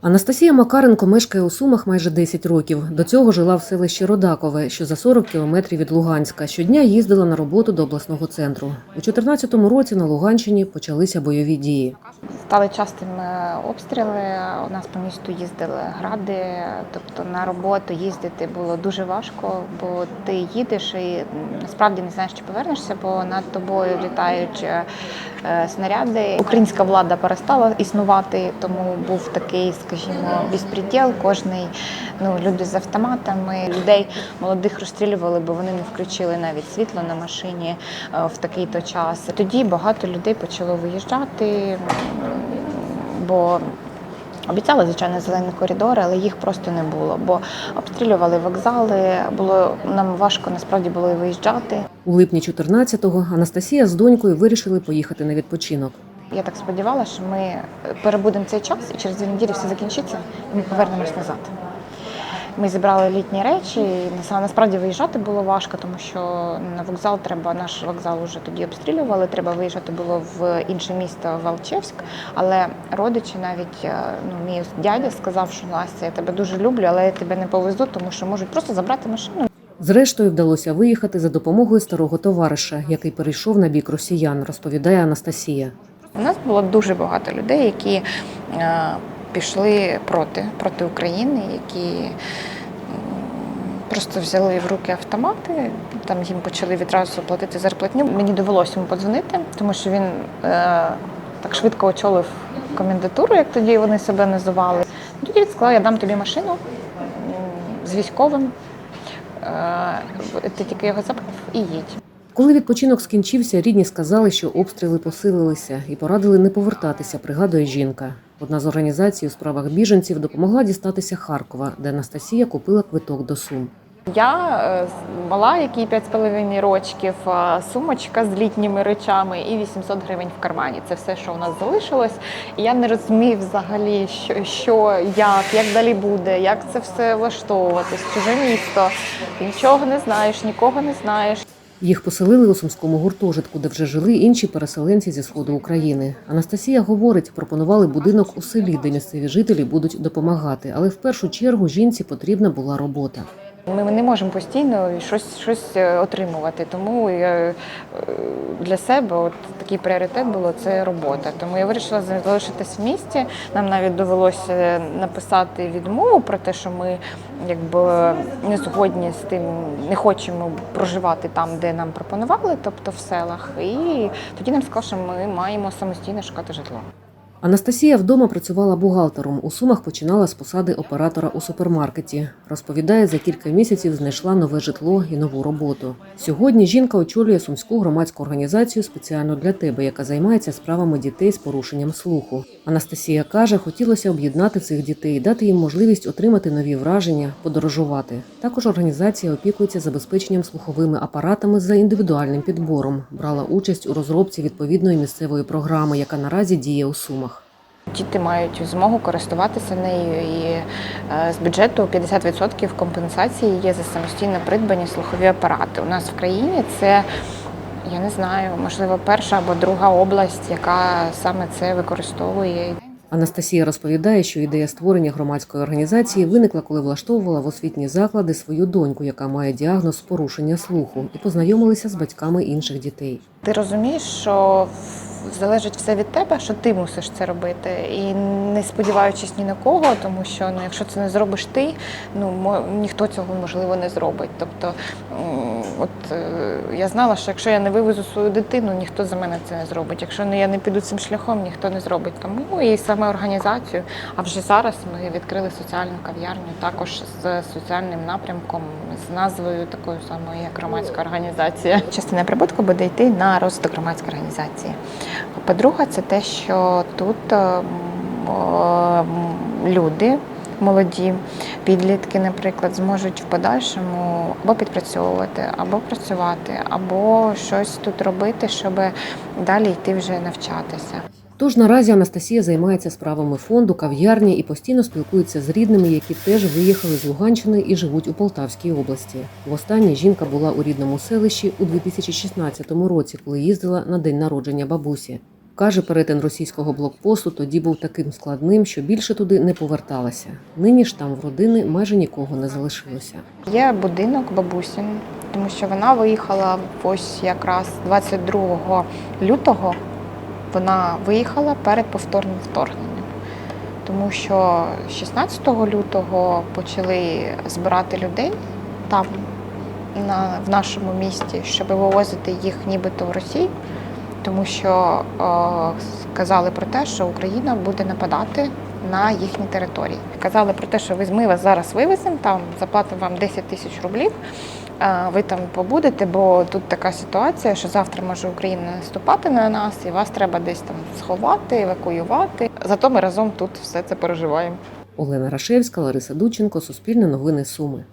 Анастасія Макаренко мешкає у Сумах майже 10 років. До цього жила в селищі Родакове, що за 40 кілометрів від Луганська. Щодня їздила на роботу до обласного центру. У 2014 році на Луганщині почалися бойові дії. Стали частими обстріли. У нас по місту їздили гради, тобто на роботу їздити було дуже важко, бо ти їдеш і насправді не знаєш, чи повернешся, бо над тобою літають е, е, снаряди. Українська влада перестала існувати, тому був такий, скажімо, безпреділ. Кожний ну люди з автоматами, людей молодих розстрілювали, бо вони не включили навіть світло на машині е, в такий то час. Тоді багато людей почало виїжджати, бо обіцяли звичайно зелені коридори, але їх просто не було. Бо обстрілювали вокзали. Було нам важко насправді було і виїжджати. У липні 14-го Анастасія з донькою вирішили поїхати на відпочинок. Я так сподівалася, що ми перебудемо цей час і через дві неділі все закінчиться, і ми повернемось назад. Ми зібрали літні речі. і насправді виїжджати було важко, тому що на вокзал треба, наш вокзал вже тоді обстрілювали. Треба виїжджати було в інше місто Валчевськ. Але родичі, навіть е, ну, мій дядя сказав, що Настя, я тебе дуже люблю, але я тебе не повезу, тому що можуть просто забрати машину. Зрештою вдалося виїхати за допомогою старого товариша, який перейшов на бік росіян, розповідає Анастасія. У нас було дуже багато людей, які е, пішли проти, проти України, які просто взяли в руки автомати. Там їм почали відразу платити зарплатню. Мені довелося йому подзвонити, тому що він е, так швидко очолив комендатуру, як тоді вони себе називали. Тоді він сказав, я дам тобі машину з військовим. Е, ти тільки його забрав і їдь. Коли відпочинок скінчився, рідні сказали, що обстріли посилилися і порадили не повертатися, пригадує жінка. Одна з організацій у справах біженців допомогла дістатися Харкова, де Анастасія купила квиток до Сум. Я е, мала, якій 5,5 рочків, сумочка з літніми речами і 800 гривень в кармані. Це все, що у нас залишилось. І я не розумію взагалі, що, що як, як далі буде, як це все влаштовувати, чуже місто. Нічого не знаєш, нікого не знаєш. Їх поселили у сумському гуртожитку, де вже жили інші переселенці зі сходу України. Анастасія говорить, пропонували будинок у селі, де місцеві жителі будуть допомагати. Але в першу чергу жінці потрібна була робота. Ми не можемо постійно щось, щось е, отримувати. Тому я, е, для себе от такий пріоритет було це робота. Тому я вирішила залишитись в місті. Нам навіть довелося написати відмову про те, що ми якби не згодні з тим, не хочемо проживати там, де нам пропонували, тобто в селах. І тоді нам сказали, що ми маємо самостійно шукати житло. Анастасія вдома працювала бухгалтером. У сумах починала з посади оператора у супермаркеті. Розповідає, за кілька місяців знайшла нове житло і нову роботу. Сьогодні жінка очолює сумську громадську організацію спеціально для тебе, яка займається справами дітей з порушенням слуху. Анастасія каже, хотілося об'єднати цих дітей, дати їм можливість отримати нові враження, подорожувати. Також організація опікується забезпеченням слуховими апаратами за індивідуальним підбором. Брала участь у розробці відповідної місцевої програми, яка наразі діє у сумах. Діти мають змогу користуватися нею і е, з бюджету 50% компенсації є за самостійно придбані слухові апарати. У нас в країні це, я не знаю, можливо, перша або друга область, яка саме це використовує. Анастасія розповідає, що ідея створення громадської організації виникла, коли влаштовувала в освітні заклади свою доньку, яка має діагноз порушення слуху, і познайомилися з батьками інших дітей. Ти розумієш, що залежить все від тебе, що ти мусиш це робити, і не сподіваючись ні на кого, тому що ну, якщо це не зробиш ти, ну мо- ніхто цього можливо не зробить. Тобто, от е, я знала, що якщо я не вивезу свою дитину, ніхто за мене це не зробить. Якщо не я не піду цим шляхом, ніхто не зробить. Тому і саме організацію. А вже зараз ми відкрили соціальну кав'ярню, також з соціальним напрямком, з назвою такою самою, як громадська організація. Частина прибутку буде йти на розвиток громадської організації. По-друге, це те, що тут е, м, люди. Молоді підлітки, наприклад, зможуть в подальшому або підпрацьовувати, або працювати, або щось тут робити, щоб далі йти вже навчатися. Тож наразі Анастасія займається справами фонду, кав'ярні і постійно спілкується з рідними, які теж виїхали з Луганщини і живуть у Полтавській області. Востаннє жінка була у рідному селищі у 2016 році, коли їздила на день народження бабусі. Каже, перетин російського блокпосту тоді був таким складним, що більше туди не поверталася. Нині ж там в родини майже нікого не залишилося. Є будинок бабусін, тому що вона виїхала ось якраз 22 лютого. Вона виїхала перед повторним вторгненням, тому що 16 лютого почали збирати людей там, на, в нашому місті, щоб вивозити їх нібито в Росію, тому що е, сказали про те, що Україна буде нападати на їхні території. Казали про те, що ми вас зараз вивеземо, там заплатимо вам 10 тисяч рублів. Е, Ви там побудете, бо тут така ситуація, що завтра може Україна наступати на нас, і вас треба десь там сховати, евакуювати. Зато ми разом тут все це переживаємо. Олена Рашевська, Лариса Дученко, Суспільне новини Суми.